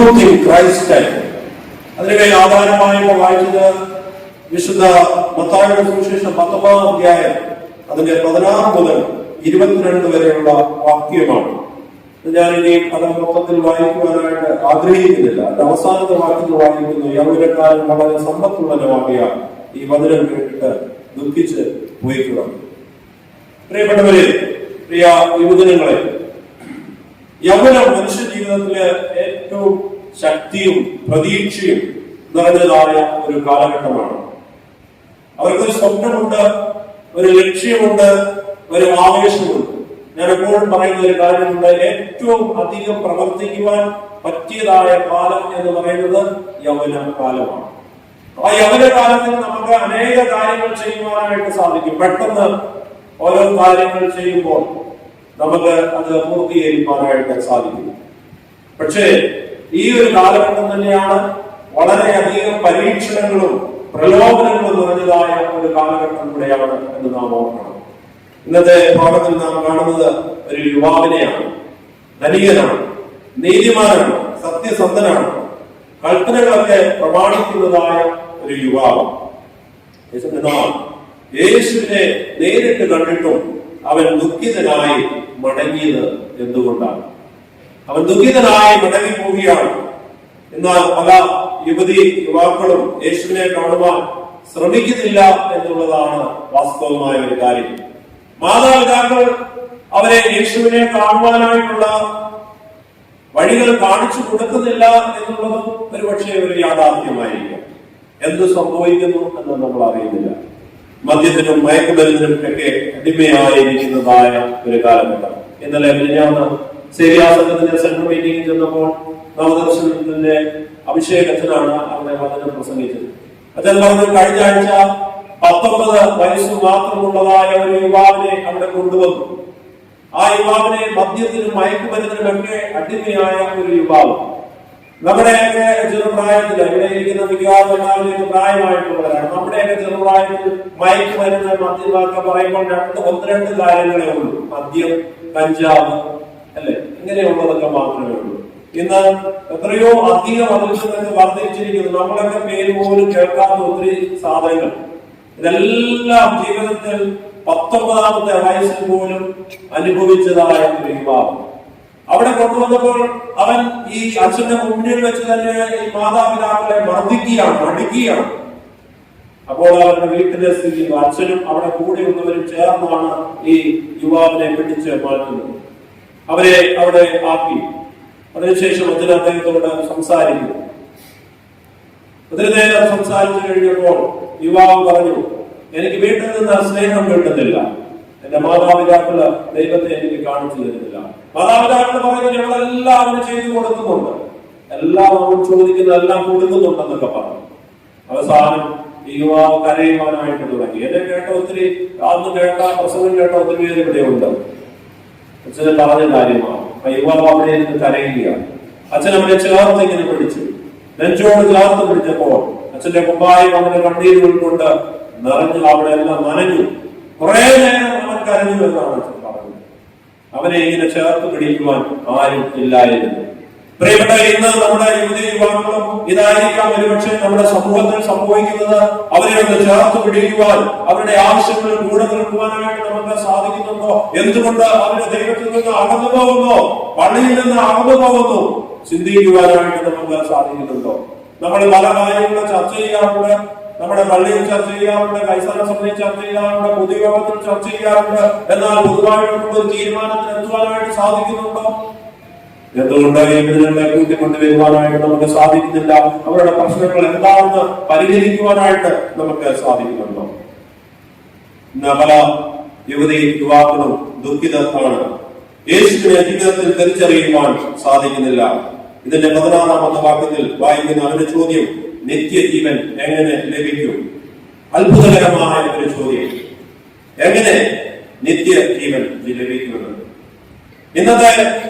Youth in Christ അതിന് ആധാരമായി വായിച്ചത് വിശുദ്ധ മത്തായുടെ സുവിശേഷം പത്തൊമ്പതാം അധ്യായം അതിന്റെ പതിനാറ് മുതൽ ഇരുപത്തിരണ്ട് വരെയുള്ള വാക്യമാണ്. ഞാൻ ഇനി അത് മൊത്തത്തിൽ വായിക്കുവാനായിട്ട് ആഗ്രഹിക്കുന്നില്ല. അത് അവസാനത്തെ വാക്യത്തിൽ വായിക്കുന്നു. യൗവനക്കാരൻ വളരെ സമ്പത്തുള്ളവനുമാകിയ ഈ വചനം കേട്ടിട്ട് ദുഃഖിച്ച് പോയിക്കുക പ്രിയപ്പെട്ടവരെ പ്രിയ യുവജനങ്ങളെ യൗവനം മനുഷ്യ ജീവിതത്തിലെ ഏറ്റവും ശക്തിയും പ്രതീക്ഷയും നിറഞ്ഞതായ ഒരു കാലഘട്ടമാണ്. അവർക്കൊരു സ്വപ്നമുണ്ട് ഒരു ലക്ഷ്യമുണ്ട് ഒരു ആവേശമുണ്ട്. ഞാൻ എപ്പോഴും പറയുന്ന ഒരു കാര്യമുണ്ട് ഏറ്റവും അധികം പ്രവർത്തിക്കുവാൻ പറ്റിയതായ കാലം എന്ന് പറയുന്നത് യൗവന കാലമാണ് ആ യൗവന കാലത്തിൽ നമുക്ക് അനേക കാര്യങ്ങൾ ചെയ്യുവാനായിട്ട് സാധിക്കും. പെട്ടെന്ന് ഓരോ കാര്യങ്ങൾ ചെയ്യുമ്പോൾ നമുക്ക് അത് പൂർത്തീകരിക്കാനായിട്ട് സാധിക്കും. പക്ഷേ ഈ ഒരു കാലഘട്ടം തന്നെയാണ് വളരെയധികം പരീക്ഷണങ്ങളും പ്രലോഭനങ്ങളും നിറഞ്ഞതായ ഒരു കാലഘട്ടം കൂടെയാണ് എന്ന് നാം ഓർക്കണം. ഇന്നത്തെ ഭാഗത്തിൽ നാം കാണുന്നത് ഒരു യുവാവിനെയാണ്. ധനികനാണ്. നീതിമാനാണ്. സത്യസന്ധനാണ്. കൽപ്പനകളൊക്കെ പ്രമാണിക്കുന്നതായ ഒരു യുവാവ്. എന്നാൽ യേശുവിനെ നേരിട്ട് കണ്ടിട്ടും അവൻ ദുഃഖിതനായി മടങ്ങിയത് എന്തുകൊണ്ടാണ്? അവൻ ദുഃഖിതനായി മടങ്ങി പോവുകയാണ്. എന്നാൽ പല യുവതി യുവാക്കളും യേശുവിനെ കാണുവാൻ ശ്രമിക്കുന്നില്ല എന്നുള്ളതാണ് വാസ്തവമായ ഒരു കാര്യം. മാതാപിതാക്കൾ അവരെ യേശുവിനെ കാണുവാനായിട്ടുള്ള വഴികൾ കാണിച്ചു കൊടുക്കുന്നില്ല എന്നുള്ളതും ഒരുപക്ഷെ ഒരു യാഥാർത്ഥ്യമായിരിക്കും. എന്ത് സംഭവിക്കുന്നു എന്ന് നമ്മൾ അറിയുന്നില്ല. മദ്യത്തിനും മയക്കുമരുന്നിനും ഒക്കെ അടിമയായിരിക്കുന്നതായ ഒരു കാലഘട്ടം. ഇന്നലെ മിനിഞ്ഞാന്ന് ശരിയാസനത്തിന്റെ സെൻട്രൽ മീറ്റിംഗിൽ ചെന്നപ്പോൾ നവദർശനത്തിന്റെ അഭിഷേക് അച്ഛനാണ് അവിടെ വചനം പ്രസംഗിച്ചത്. അച്ഛൻ പറഞ്ഞു കഴിഞ്ഞ ആഴ്ച പത്തൊമ്പത് വയസ്സ് മാത്രമുള്ളതായ ഒരു യുവാവിനെ അവിടെ കൊണ്ടുവന്നു. ആ യുവാവിനെ മദ്യത്തിനും മയക്കുമരുന്നിനുമൊക്കെ അടിമയായ ഒരു യുവാവ്. നമ്മുടെയൊക്കെ ചെറുപ്രായത്തിൽ ഇവിടെ ഇരിക്കുന്ന മിക്കവാറും പ്രായമായിട്ടുള്ളവരാണ്. നമ്മുടെയൊക്കെ ചെറുപ്രായത്തിൽ മയക്കുമരുന്ന് മദ്യമൊക്കെ പറയുമ്പോൾ രണ്ട് ഒന്ന് രണ്ട് കാര്യങ്ങളേ ഉള്ളൂ. മദ്യം കഞ്ചാവ് അല്ലെ? ഇങ്ങനെയുള്ളതൊക്കെ മാത്രമേ ഉള്ളൂ. ഇന്ന് എത്രയോ അധികം നിന്നൊക്കെ വർദ്ധിച്ചിരിക്കുന്നു. നമ്മളൊക്കെ പേര് പോലും കേൾക്കാത്ത ഒത്തിരി സാധനങ്ങൾ. ഇതെല്ലാം ജീവിതത്തിൽ പത്തൊമ്പതാമത്തെ വയസ്സിൽ പോലും അനുഭവിച്ചതായ ഒരു അവിടെ കൊണ്ടുവന്നപ്പോൾ അവൻ ഈ അച്ഛന്റെ മുന്നിൽ വെച്ച് തന്നെ ഈ മാതാപിതാക്കളെ മർദ്ദിക്കുകയാണ് അടിക്കുകയാണ് അപ്പോൾ അവരുടെ വീട്ടിലെ സ്ഥിതി അച്ഛനും അവിടെ കൂടെ ഉള്ളവരും ചേർന്നാണ് ഈ യുവാവിനെ പിടിച്ച് മാറ്റുന്നത്. അവരെ അവിടെ ആക്കി. അതിനുശേഷം അച്ഛൻ അദ്ദേഹത്തോട് സംസാരിക്കുന്നു. അതിന് നേരം സംസാരിച്ചു കഴിഞ്ഞപ്പോൾ യുവാവ് പറഞ്ഞു എനിക്ക് വീട്ടിൽ നിന്ന് സ്നേഹം കിട്ടുന്നില്ല എന്റെ മാതാപിതാക്കൾ ദൈവത്തെ എനിക്ക് കാണിച്ചു തരുന്നില്ല. മാതാപിതാക്കൾ പറയുന്നത് ഞങ്ങളെല്ലാം അവന് ചെയ്തു കൊടുക്കുന്നുണ്ട്. എല്ലാം അവൻ ചോദിക്കുന്ന എല്ലാം കൊടുക്കുന്നുണ്ടെന്നൊക്കെ പറഞ്ഞു. അവസാനം ഈ യുവാവ് കരയുവാനായിട്ട് തുടങ്ങി. എന്നെ കേട്ട ഒത്തിരി അന്ന് കേട്ട പ്രസംഗം കേട്ട ഒത്തിരി പേര് ഇവിടെ ഉണ്ട് അച്ഛന് പറഞ്ഞ കാര്യമാണ്. യുവാവ് നിന്ന് കരയുകയാണ്. അച്ഛൻ അവനെ ചേർത്ത് ഇങ്ങനെ പിടിച്ചു. നെഞ്ചോട് ചേർത്ത് പിടിച്ചപ്പോൾ അച്ഛന്റെ കുമ്പായി അവന്റെ കണ്ണീരുകൾ കൊണ്ട് നിറഞ്ഞു അവിടെ എല്ലാം നനഞ്ഞു. കുറെ നേരം അവൻ കരഞ്ഞു എന്നാണ് അച്ഛൻ പറഞ്ഞത്. അവനെ ഇങ്ങനെ ചേർത്ത് പിടിക്കുവാൻ ആരും ഇല്ലായിരുന്നു. പ്രിയപ്പെട്ട ഇന്ന് നമ്മുടെ യുവതി യുവാക്കളും ഇതായിരിക്കാം ഒരുപക്ഷെ നമ്മുടെ സമൂഹത്തിൽ സംഭവിക്കുന്നത്. അവരെ ഒന്ന് ചേർത്ത് പിടിക്കുവാൻ അവരുടെ ആവശ്യങ്ങൾ കൂടെ നിൽക്കുവാനായിട്ട് നമുക്ക് സാധിക്കുന്നുണ്ടോ എന്തുകൊണ്ട് അവരുടെ ദൈവത്തിൽ നിന്ന് അകന്നു പോകുന്നു? പള്ളിയിൽ നിന്ന് അകന്നു പോകുന്നു? ചിന്തിക്കുവാനായിട്ട് നമുക്ക് സാധിക്കുന്നുണ്ടോ? നമ്മൾ പല കാര്യങ്ങളും ചർച്ച ചെയ്യാറുണ്ട്. നമ്മുടെ പള്ളിയിൽ ചർച്ച ചെയ്യാറുണ്ട്. കൈസാന സഭയിൽ ചർച്ച ചെയ്യാറുണ്ട്. പൊതുയോഗത്തിൽ ചർച്ച ചെയ്യാറുണ്ട്. എന്നാൽ പൊതുവായിട്ട് ഒരു തീരുമാനത്തിൽ എത്തുവാനായിട്ട് സാധിക്കുന്നുണ്ടോ? എന്തുകൊണ്ട് ഈ വിധങ്ങളെ കൂട്ടിക്കൊണ്ടുവരുവാനായിട്ട് നമുക്ക് സാധിക്കുന്നില്ല? അവരുടെ പ്രശ്നങ്ങൾ എന്താണെന്ന് പരിഹരിക്കുവാനായിട്ട് നമുക്ക് സാധിക്കുന്നുണ്ടോ? പല യുവതി യുവാക്കളും ദുഃഖിതമാണ് യേശുവിനെ ജീവിതത്തിൽ തിരിച്ചറിയുവാൻ സാധിക്കുന്നില്ല. ഇതിന്റെ പതിനാറാമത്തെ വാക്യത്തിൽ വായിക്കുന്ന അവന്റെ ചോദ്യം നിത്യജീവൻ എങ്ങനെ ലഭിക്കും? അത്ഭുതകരമായ ഒരു ചോദ്യം. എങ്ങനെ നിത്യജീവൻ ലഭിക്കുമെന്ന് ഇന്നത്തെ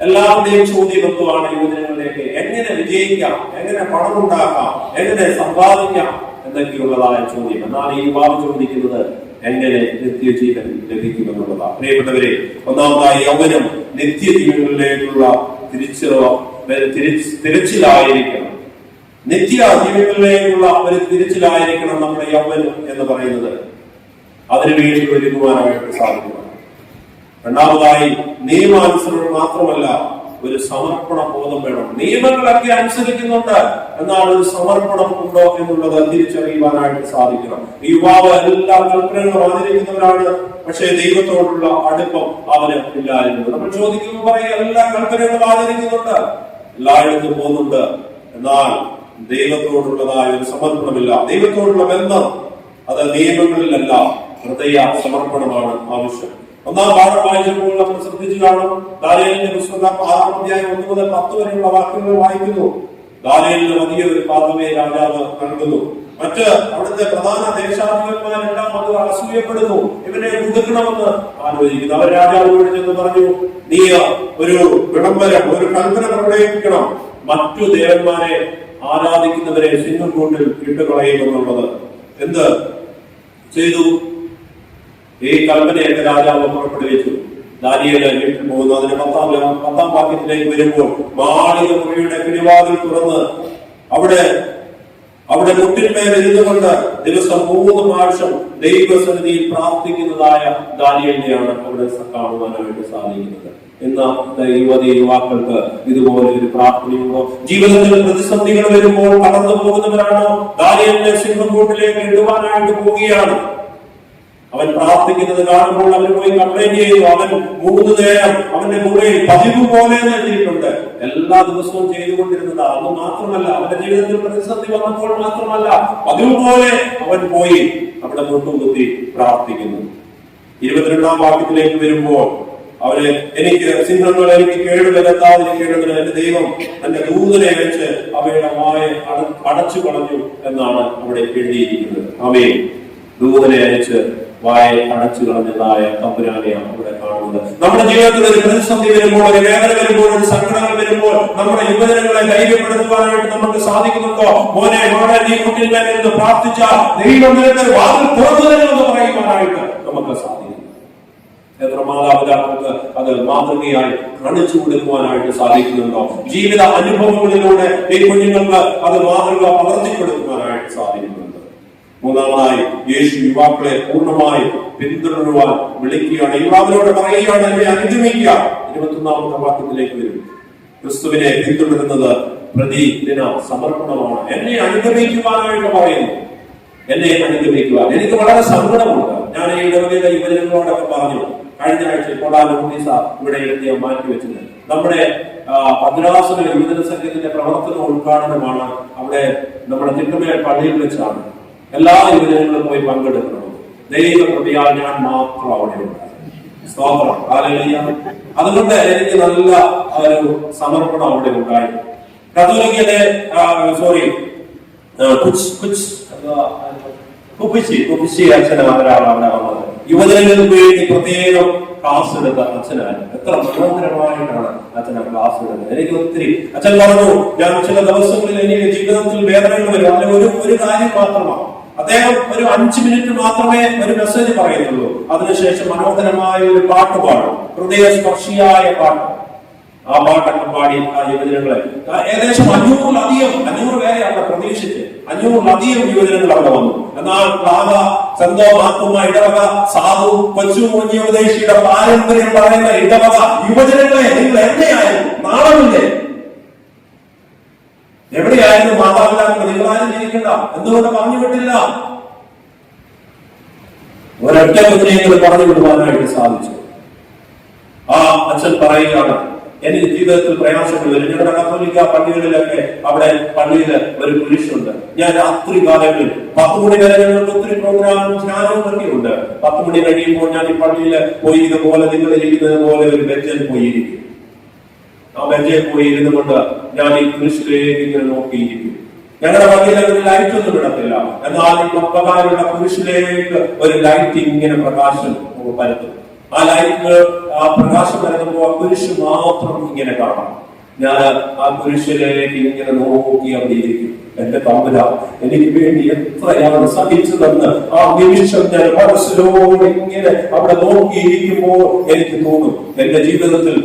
എല്ലാവരുടെയും ചോദ്യം എന്തുവാണ് യുവജനങ്ങളിലേക്ക് എങ്ങനെ വിജയിക്കാം? എങ്ങനെ പണമുണ്ടാക്കാം? എങ്ങനെ സമ്പാദിക്കാം? എന്നൊക്കെയുള്ളതായ ചോദ്യം. എന്നാൽ ഈ യുവാവ് ചോദിക്കുന്നത് എങ്ങനെ നിത്യജീവൻ ലഭിക്കുമെന്നുള്ളതാണ്. പ്രിയപ്പെട്ടവരെ ഒന്നാമതായി യൗവനം നിത്യജീവനിലേക്കുള്ള തിരിച്ചറിവ് തിരച്ചിലായിരിക്കണം തിരിച്ച് തിരിച്ചിലായിരിക്കണം. നിത്യ ജീവിതത്തിലേക്കുള്ള ഒരു തിരിച്ചിലായിരിക്കണം നമ്മുടെ യൗവനം എന്ന് പറയുന്നത്. അതിനു വേണ്ടി ഒരുങ്ങുവാനായിട്ട് സാധിക്കണം. രണ്ടാമതായി നിയമാനുസരണം മാത്രമല്ല ഒരു സമർപ്പണ ബോധം വേണം. നിയമങ്ങളൊക്കെ അനുസരിക്കുന്നുണ്ട്. എന്നാൽ ഒരു സമർപ്പണം ഉണ്ടോ എന്നുള്ളത് തിരിച്ചറിയുവാനായിട്ട് സാധിക്കണം. യുവാവ് എല്ലാ കൽപ്പനകളും ആദരിക്കുന്നവരാണ് പക്ഷേ ദൈവത്തോടുള്ള അടുപ്പം അവന് ഇല്ലായിരുന്നു നമ്മൾ ചോദിക്കുമ്പോൾ പറയും എല്ലാ കൽപ്പനകളും ആദരിക്കുന്നുണ്ട് എല്ലായിടത്തും പോകുന്നുണ്ട്. എന്നാൽ ദൈവത്തോടുള്ളതായ ഒരു സമർപ്പണമില്ല. ദൈവത്തോടുള്ള ബന്ധം അത് നിയമങ്ങളിലല്ല. ഹൃദയ സമർപ്പണമാണ് ആവശ്യം. ഒന്നാം പാഠം വായിച്ചപ്പോൾ നമ്മൾ ശ്രദ്ധിച്ചു കാണും. ദാനിയലിന്റെ പുസ്തകം ആറാം അധ്യായം ഒന്ന് മുതൽ പത്ത് വരെയുള്ള വാക്യങ്ങൾ വായിക്കുന്നു. ദാനിയലിന് വലിയ ഒരു പാതമേ രാജാവ് നൽകുന്നു. മറ്റ് അവിടുത്തെ പ്രധാന ദേശാധിപന്മാരെല്ലാം അത് അസൂയപ്പെടുന്നു. ഇവനെ കൊടുക്കണമെന്ന് ആലോചിക്കുന്നു. അവർ രാജാവിനോട് ചെന്ന് പറഞ്ഞു നീ ഒരു വിളംബരം ഒരു കൽപ്പന പ്രകടിപ്പിക്കണം. മറ്റു ദേവന്മാരെ ആരാധിക്കുന്നവരെ സിംഹക്കൂട്ടിൽ ഇട്ടുകളയുമെന്നുള്ളത് എന്ത്? ചെയ്തു. ഈ കൽപ്പനയൊക്കെ രാജാവ് പുറപ്പെടുവിച്ചു. ദാനിയല്ല വീട്ടിൽ പോകുന്നു. അതിന് പത്താം പത്താം വാക്യത്തിലേക്ക് വരുമ്പോൾ മാളിക മുറിയുടെ പിടിവാതിൽ തുറന്ന് അവിടെ അവിടെ മുട്ടിന്മേൽ ഇരുന്നുകൊണ്ട് ദിവസം മൂന്ന് പ്രാവശ്യം ദൈവസന്നിധിയിൽ പ്രാർത്ഥിക്കുന്നതായ ദാനിയലിനെയാണ് അവിടെ കാണുവാനായിട്ട് സാധിക്കുന്നത്. ഇന്ന് യുവതി യുവാക്കൾക്ക് ഇതുപോലെ ഒരു പ്രാർത്ഥനയുണ്ടോ ജീവിതത്തിൽ പ്രതിസന്ധികൾ വരുമ്പോൾ കടന്നു പോകുന്നവരാണോ ദാനിയലിനെ സിംഹക്കൂട്ടിലേക്ക് ഇടുവാനായിട്ട് പോവുകയാണ്. അവൻ പ്രാർത്ഥിക്കുന്നത് കാണുമ്പോൾ അവന് പോയി കംപ്ലൈൻ ചെയ്തു. അവൻ മൂന്ന് നേരം അവന്റെ മുറിയിൽ പതിവ് പോലെ എഴുതിയിട്ടുണ്ട്. എല്ലാ ദിവസവും ചെയ്തുകൊണ്ടിരുന്നത് അത് മാത്രമല്ല അവന്റെ ജീവിതത്തിൽ പ്രതിസന്ധി വന്നപ്പോൾ മാത്രമല്ല പതിവ് പോലെ അവൻ പോയി അവിടെ മുട്ടുകുത്തി പ്രാർത്ഥിക്കുന്നു. ഇരുപത്തിരണ്ടാം വാക്യത്തിലേക്ക് വരുമ്പോൾ അവരെ എനിക്ക് സിംഹങ്ങൾ എനിക്ക് കേടുവരുത്താതിരിക്കേണ്ടതിന് എന്റെ ദൈവം എന്റെ ദൂതനെ അയച്ച് അവയുടെ വായ അട- അടച്ചു കളഞ്ഞു എന്നാണ് അവിടെ എഴുതിയിരിക്കുന്നത്. അവയെ ദൂതനെ അയച്ച് വായ അടച്ചു കളഞ്ഞതായ തമ്പുരാനെയാണ് ഇവിടെ കാണുന്നത്. നമ്മുടെ ജീവിതത്തിൽ ഒരു പ്രതിസന്ധി വരുമ്പോൾ ഒരു വേദന വരുമ്പോൾ ഒരു സങ്കടങ്ങൾ വരുമ്പോൾ നമ്മുടെ യുവജനങ്ങളെ ധൈര്യപ്പെടുത്തുവാനായിട്ട് നമുക്ക് സാധിക്കുന്നുണ്ടോ? മോനെ മോനെ നീ മുന്നിൽ എന്ന് പ്രാർത്ഥിച്ച ദൈവം നിനക്ക് വാതിൽ തുറന്നു പറയുവാനായിട്ട് നമുക്ക് സാധിക്കും മാതാപിതാക്കൾക്ക് അത് മാതൃകയായി കാണിച്ചു കൊടുക്കുവാനായിട്ട് സാധിക്കുന്നുണ്ടോ? ജീവിത അനുഭവങ്ങളിലൂടെ ഈ കുഞ്ഞുങ്ങൾക്ക് അത് മാതൃക പകർത്തിക്കൊടുക്കുവാനായിട്ട് സാധിക്കുന്നു. മൂന്നാമതായി യേശു യുവാക്കളെ പൂർണമായി പിന്തുടരുവാൻ വിളിക്കുകയാണ്. യുവാവിനോട് പറയുകയാണ് എന്നെ അനുഗമിക്കുക ഇരുപത്തൊന്നാമത്തെ വാക്യത്തിലേക്ക് വരും. ക്രിസ്തുവിനെ പിന്തുടരുന്നത് പ്രതിദിന സമർപ്പണമാണ്. എന്നെ അനുഗമിക്കുവാനായിട്ട് പറയുന്നു. എന്നെ അനുഗമിക്കുവാൻ. എനിക്ക് വളരെ സങ്കടമുണ്ട്. ഞാൻ ഈ ഇടവകയിലെ യുവജനങ്ങളോടൊക്കെ പറഞ്ഞു. കഴിഞ്ഞ ആഴ്ച ഉണ്ണീസ ഇവിടെ എത്തിയ മാറ്റി വെച്ചത്. നമ്മുടെ പതിനാസന യുവജന സംഘത്തിന്റെ പ്രവർത്തന ഉദ്ഘാടനമാണ് അവിടെ നമ്മുടെ തിട്ടുമേൽ പള്ളിയിൽ വെച്ചാണ്. എല്ലാ യുവജനങ്ങളും പോയി പങ്കെടുക്കണം. ദൈവ പ്രതിയാൽ ഞാൻ മാത്രം അവിടെ ഉണ്ടായിരുന്നു. അതുകൊണ്ട് എനിക്ക് നല്ല ഒരു സമർപ്പണം അവിടെ ഉണ്ടായി. കത്തോലിക്കലെ സോറി കുപ്പിച്ചി കുപ്പിച്ചി അച്ഛനാണ് ഒരാളാണ് വന്നത്. യുവജനങ്ങൾക്ക് വേണ്ടി പ്രത്യേകം ക്ലാസ് എടുത്ത അച്ഛനാണ്. എത്ര മനോഹരമായിട്ടാണ് അച്ഛൻ ആ ക്ലാസ് എടുത്തത്. എനിക്ക് ഒത്തിരി അച്ഛൻ പറഞ്ഞു ഞാൻ ചില ദിവസങ്ങളിൽ എനിക്ക് ജീവിതത്തിൽ വേദനകൾ വരും. അതിന് ഒരു ഒരു കാര്യം മാത്രമാണ്. അദ്ദേഹം ഒരു അഞ്ച് മിനിറ്റ് മാത്രമേ ഒരു മെസ്സേജ് പറയുന്നുള്ളൂ. അതിനുശേഷം മനോഹരമായ ഒരു പാട്ട് പാടും. ഹൃദയസ്പർശിയായ പാട്ട്. ആ പാട്ടൊക്കെ പാടി ആ യുവജനങ്ങളെ. ഏകദേശം അഞ്ഞൂറിലധികം അഞ്ഞൂറ് പേരെ അവിടെ പ്രതീക്ഷിച്ച് അഞ്ഞൂറിലധികം യുവജനങ്ങൾ അവിടെ വന്നു. എന്നാൽ പ്ലാവ സന്തോ മാത്തുമ്മ ഇടവക സാധു കൊച്ചു കുഞ്ഞി ഉപദേശിയുടെ പാരമ്പര്യം പറയുന്ന ഇടവക യുവജനങ്ങളെ നിങ്ങൾ എവിടെയായിരുന്നു നാളമില്ലേ എവിടെയായിരുന്നു മാതാപിതാക്കൾ നിങ്ങളാരും ജീവിക്കണ്ട എന്തുകൊണ്ട് പറഞ്ഞു വിട്ടില്ല? ഒരൊറ്റ കുഞ്ഞിനെങ്കിലും പറഞ്ഞു വിടുവാനായിട്ട് സാധിച്ചു. ആ അച്ഛൻ പറയുകയാണ് എനിക്ക് ജീവിതത്തിൽ പ്രയാസങ്ങൾ വരും. ഞങ്ങളുടെ കത്തോലിക്ക പള്ളികളിലൊക്കെ അവിടെ പള്ളിയിൽ ഒരു പുരുഷുണ്ട് ഞാൻ രാത്രി കാലങ്ങളിൽ പത്ത് മണി വരെ ഞങ്ങൾക്ക് ഒത്തിരി പ്രോഗ്രാമും ധ്യാനവും ഒക്കെ പത്ത് മണി കഴിയുമ്പോൾ ഞാൻ ഈ പള്ളിയിൽ പോയി ഇതുപോലെ നിങ്ങൾ ഇരിക്കുന്നത് പോലെ ഒരു ബെഞ്ചിൽ പോയിരിക്കും. ആ ബെഞ്ചിൽ പോയി ഇരുന്നു കൊണ്ട് ഞാൻ ഈ കുരിശിലേക്ക് ഇങ്ങനെ നോക്കിയിരിക്കും ഞങ്ങളുടെ പള്ളിയിൽ ഒരു ലൈറ്റ് ഒന്നും ഇടത്തില്ല എന്നാൽ ഈ പപ്പകാരുടെ കുരിശിലേക്ക് ഒരു ലൈറ്റ് ഇങ്ങനെ പ്രകാശം പരത്തും ആ ലൈറ്റ് ആ പ്രകാശം പരത്തുമ്പോൾ ആ കുരിശ് മാത്രം ഇങ്ങനെ കാണാം. ഞാൻ ആ പുരുഷനിലേക്ക് ഇങ്ങനെ നോക്കി അവിടെ ഇരിക്കും എന്റെ തമ്പുര എനിക്ക് വേണ്ടി എത്രയാണ് സഹിച്ചതെന്ന് ആ നിമിഷം ഞാൻ മനസ്സിലോട് ഇങ്ങനെ അവിടെ നോക്കിയിരിക്കുമ്പോൾ എനിക്ക് തോന്നും. എന്റെ ജീവിതത്തിൽ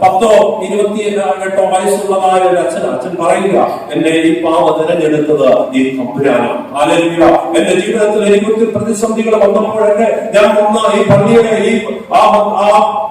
പത്തോ ഇരുപത്തി എട്ടോ വയസ്സുള്ളതായ ഒരു അച്ഛൻ അച്ഛൻ പറയുക എന്നെ ഈ പാവ തിരഞ്ഞെടുത്തത് തമ്പുരാനാണ് ആലോചിക്കുക എന്റെ ജീവിതത്തിൽ എനിക്ക് ഒത്തിരി പ്രതിസന്ധികൾ വന്നപ്പോഴൊക്കെ ഞാൻ വന്ന ഈ പള്ളിയുടെ ഈ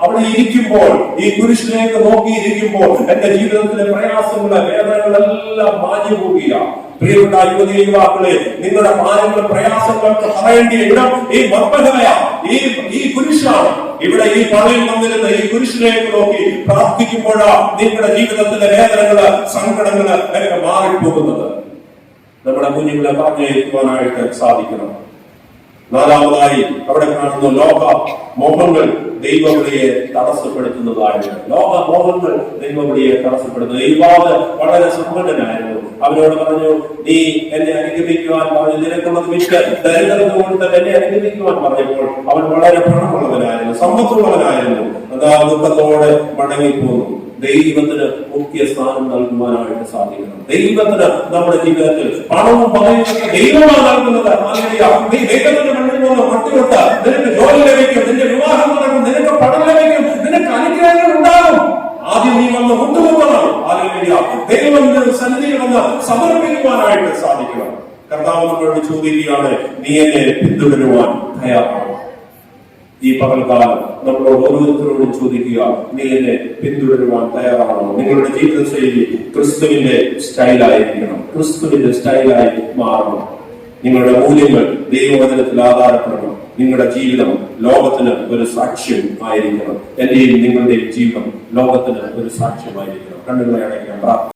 അവിടെ ഇരിക്കുമ്പോൾ ഈ കുരിശിലേക്ക് നോക്കിയിരിക്കുമ്പോൾ എന്റെ ജീവിതത്തിലെ പ്രയാസങ്ങളെ വേദനകളെല്ലാം മാഞ്ഞു പോവുകയാണ് പ്രിയപ്പെട്ട യുവതി യുവാക്കളെ നിങ്ങളുടെ ഭാരങ്ങളും പ്രയാസങ്ങൾക്ക് പറയേണ്ടിയ ഇടം ഈ മർമ്മനായ ഈ ഈ കുരിശാണ് ഇവിടെ ഈ പള്ളിയിൽ വന്നിരുന്ന ഈ കുരിശിലേക്ക് നോക്കി പ്രാർത്ഥിക്കുമ്പോഴാ നിങ്ങളുടെ ജീവിതത്തിന്റെ വേദനകൾ സങ്കടങ്ങൾ അങ്ങനെ മാറിപ്പോകുന്നത്. നമ്മുടെ കുഞ്ഞുങ്ങളെ പറഞ്ഞേൽക്കുവാനായിട്ട് സാധിക്കണം. നാലാമതായി അവിടെ കാണുന്ന ലോക മോഹങ്ങൾ ദൈവവിളിയെ തടസ്സപ്പെടുത്തുന്നതായിരുന്നു ലോക മോഹങ്ങൾ ദൈവവിളിയെ തടസ്സപ്പെടുത്തുന്നത്. യുവാവ് വളരെ സമ്പന്നനായിരുന്നു. അവനോട് പറഞ്ഞു നീ എന്നെ അനുഗമിക്കുവാൻ പറഞ്ഞു. വിറ്റ് ദരിദ്രത കൊണ്ട് എന്നെ അനുഗമിക്കുവാൻ പറഞ്ഞപ്പോൾ അവൻ വളരെ പണമുള്ളവനായിരുന്നു സമ്പത്തുള്ളവനായിരുന്നു. അതാ ദുഃഖത്തോടെ മടങ്ങിപ്പോന്നു. ദൈവത്തിന് മുഖ്യ സ്ഥാനം നൽകുവാനായിട്ട് സാധിക്കണം. ദൈവത്തിന് നമ്മുടെ ജീവിതത്തിൽ പണവും ദൈവമാണ് നൽകുന്നത്. ദൈവത്തിന്റെ നിനക്ക് ജോലി ലഭിക്കും നിന്റെ വിവാഹം നടക്കും നിനക്ക് പണം ലഭിക്കും നിനക്ക് അനുഗ്രഹങ്ങൾ ഉണ്ടാകും. ആദ്യം നീ വന്ന് മുട്ടുമുട്ടണം ഹല്ലേലൂയ. ദൈവത്തിന്റെ സന്നിധി കിടന്ന് സമർപ്പിക്കുവാനായിട്ട് സാധിക്കണം. കർത്താവ് നമ്മളോട് ചോദിക്കുകയാണ് നീ എന്നെ പിന്തുടരുവാൻ തയ്യാറാണോ? ഈ പകൽക്കാലം നമ്മളോട് ഓരോരുത്തരോടും ചോദിക്കുക നീ എന്നെ പിന്തുടരുവാൻ തയ്യാറാണോ? നിങ്ങളുടെ ജീവിത ശൈലി ക്രിസ്തുവിന്റെ സ്റ്റൈലായിരിക്കണം. ക്രിസ്തുവിന്റെ സ്റ്റൈലായി മാറണം. നിങ്ങളുടെ മൂല്യങ്ങൾ ദൈവവചനത്തിൽ ആധാരപ്പെടണം. നിങ്ങളുടെ ജീവിതം ലോകത്തിന് ഒരു സാക്ഷ്യം ആയിരിക്കണം. എന്റെയും നിങ്ങളുടെയും ജീവിതം ലോകത്തിന് ഒരു സാക്ഷ്യമായിരിക്കണം കണ്ണുകളെ അടയ്ക്കാം